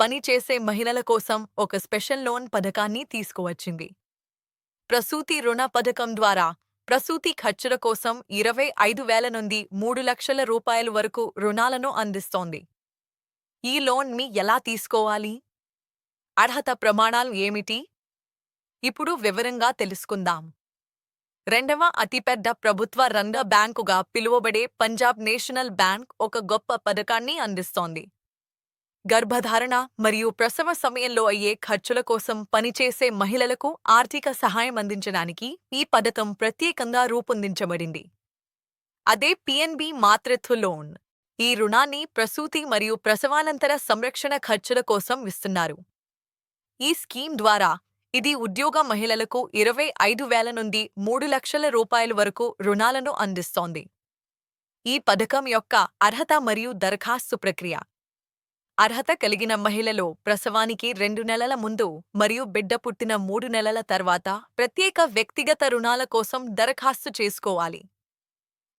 పనిచేసే మహిళల కోసం ఒక స్పెషల్ లోన్ పథకాన్ని తీసుకువచ్చింది. ప్రసూతి రుణ పథకం ద్వారా ప్రసూతి ఖర్చుల కోసం ఇరవై ఐదు వేల నుండి మూడు లక్షల రూపాయల వరకు రుణాలను అందిస్తోంది. ఈ లోన్ మీ ఎలా తీసుకోవాలి? అర్హత ప్రమాణాలు ఏమిటి? ఇప్పుడు వివరంగా తెలుసుకుందాం. రెండవ అతిపెద్ద ప్రభుత్వ రంగ బ్యాంకుగా పిలువబడే పంజాబ్ నేషనల్ బ్యాంక్ ఒక గొప్ప పథకాన్ని అందిస్తోంది. గర్భధారణ మరియు ప్రసవ సమయంలో అయ్యే ఖర్చుల కోసం పనిచేసే మహిళలకు ఆర్థిక సహాయం అందించడానికి ఈ పథకం ప్రత్యేకంగా రూపొందించబడింది. అదే పిఎన్బి మాతృత్వ లోన్. ఈ రుణాన్ని ప్రసూతి మరియు ప్రసవానంతర సంరక్షణ ఖర్చుల కోసం ఇస్తున్నారు ఈ స్కీమ్ ద్వారా ఇది ఉద్యోగ మహిళలకు ఇరవై ఐదు వేల నుండి మూడు లక్షల రూపాయల వరకు రుణాలను అందిస్తోంది. ఈ పథకం యొక్క అర్హత మరియు దరఖాస్తు ప్రక్రియ. అర్హత కలిగిన మహిళలో ప్రసవానికి రెండు నెలల ముందు మరియు బిడ్డ పుట్టిన మూడు నెలల తర్వాత ప్రత్యేక వ్యక్తిగత రుణాల కోసం దరఖాస్తు చేసుకోవాలి.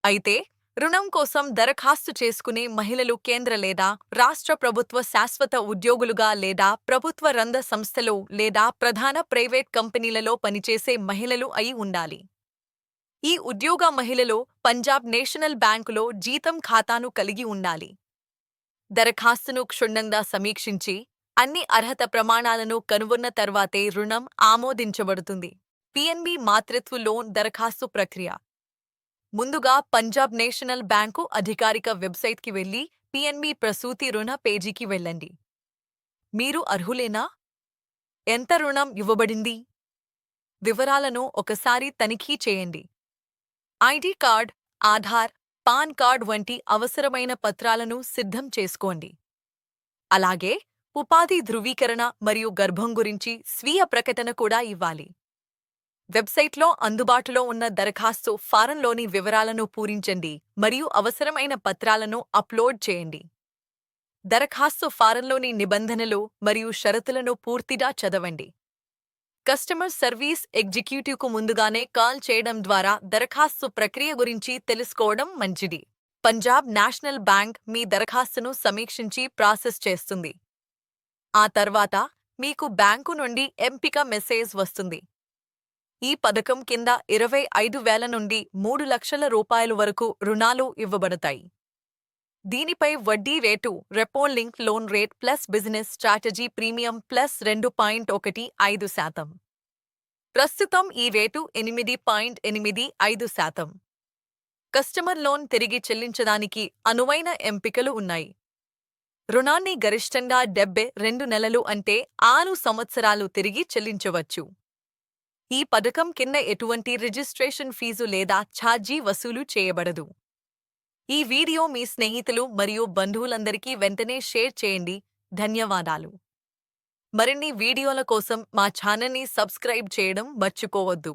అయితే రుణం కోసం దరఖాస్తు చేసుకునే మహిళలు కేంద్ర లేదా రాష్ట్ర ప్రభుత్వ శాశ్వత ఉద్యోగులుగా లేదా ప్రభుత్వ రంద సంస్థలో లేదా ప్రధాన ప్రైవేట్ కంపెనీలలో పనిచేసే మహిళలు అయి ఉండాలి. ఈ ఉద్యోగ మహిళలు పంజాబ్ నేషనల్ బ్యాంకులో జీతం ఖాతాను కలిగి ఉండాలి. దరఖాస్తును క్షుణ్ణంగా సమీక్షించి అన్ని అర్హత ప్రమాణాలను కనుగొన్న తర్వాతే రుణం ఆమోదించబడుతుంది. పిఎన్బి మాతృత్వ లోన్ దరఖాస్తు ప్రక్రియ. ముందుగా పంజాబ్ నేషనల్ బ్యాంకు అధికారిక వెబ్సైట్కి వెళ్ళి పిఎన్బి ప్రసూతి రుణ పేజీకి వెళ్ళండి. మీరు అర్హులేనా? ఎంత రుణం ఇవ్వబడింది? వివరాలను ఒకసారి తనిఖీ చేయండి. ID card Aadhaar PAN card వంటి అవసరమైన పత్రాలను సిద్ధం చేసుకోండి. అలాగే ఉపాధి ధృవీకరణ మరియు గర్భం గురించి స్వీయ ప్రకటన కూడా ఇవ్వాలి. వెబ్సైట్లో అందుబాటులో ఉన్న దరఖాస్తు ఫారంలోని వివరాలను పూరించండి మరియు అవసరమైన పత్రాలను అప్లోడ్ చేయండి. దరఖాస్తు ఫారంలోని నిబంధనలు మరియు షరతులను పూర్తిగా చదవండి. కస్టమర్ సర్వీస్ ఎగ్జిక్యూటివ్కు ముందుగానే కాల్ చేయడం ద్వారా దరఖాస్తు ప్రక్రియ గురించి తెలుసుకోవడం మంచిది. పంజాబ్ నేషనల్ బ్యాంక్ మీ దరఖాస్తును సమీక్షించి ప్రాసెస్ చేస్తుంది. ఆ తర్వాత మీకు బ్యాంకు నుండి ఎంపిక మెసేజ్ వస్తుంది. ఈ పథకం కింద ఇరవై ఐదు వేల నుండి మూడు లక్షల రూపాయల వరకు రుణాలు ఇవ్వబడతాయి. దీనిపై వడ్డీ rate repo link loan rate plus business strategy premium plus రెండు పాయింట్ ఒకటి ఐదు శాతం. ప్రస్తుతం ఈ రేటు ఎనిమిది పాయింట్ ఎనిమిది ఐదు శాతం. కస్టమర్ లోన్ తిరిగి చెల్లించడానికి అనువైన ఎంపికలు ఉన్నాయి. రుణాన్ని గరిష్టంగా డెబ్బై రెండు నెలలు అంటే ఆరు సంవత్సరాలు తిరిగి చెల్లించవచ్చు. ఈ పథకం కింద ఎటువంటి రిజిస్ట్రేషన్ ఫీజు లేదా ఛార్జీ వసూలు చేయబడదు. ఈ వీడియో మీ స్నేహితులు మరియు బంధువులందరికీ వెంటనే షేర్ చేయండి. ధన్యవాదాలు. మరిన్ని వీడియోల కోసం మా ఛానల్ని సబ్స్క్రైబ్ చేయడం మర్చిపోవద్దు.